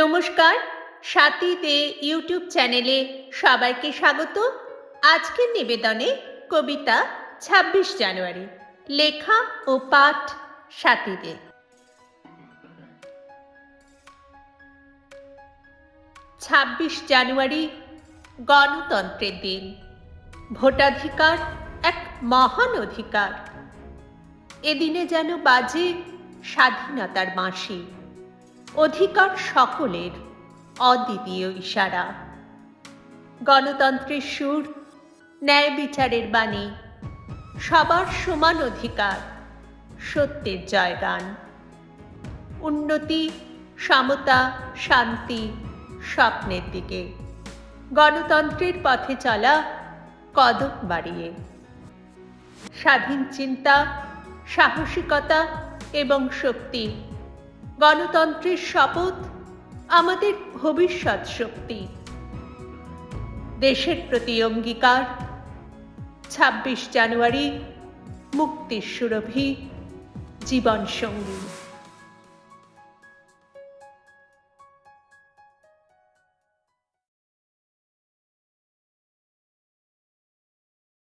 নমস্কার সাথীতে ইউটিউব চ্যানেলে সবাইকে স্বাগত। আজকের নিবেদনে কবিতা ছাব্বিশ জানুয়ারি, লেখা ও পাঠ সাথীতে ছাব্বিশ জানুয়ারি, গণতন্ত্রের দিন। ভোটাধিকার এক মহান অধিকার। এদিনে যেন বাজে স্বাধীনতার মাসি অধিকার সকলের অদ্বিতীয় ইশারা। গণতন্ত্রের সুর, ন্যায় বিচারের বাণী, সবার সমান অধিকার, সত্যের জয়গান। উন্নতি, সমতা, শান্তি স্বপ্নের দিকে। গণতন্ত্রের পথে চলা কদম বাড়িয়ে। স্বাধীন চিন্তা, সাহসিকতা এবং শক্তি গণতন্ত্রের শপথ আমাদের ভবিষ্যৎ শক্তি। দেশের প্রতি অঙ্গীকার ছাব্বিশ জানুয়ারি মুক্তির সুরভি জীবন সঙ্গী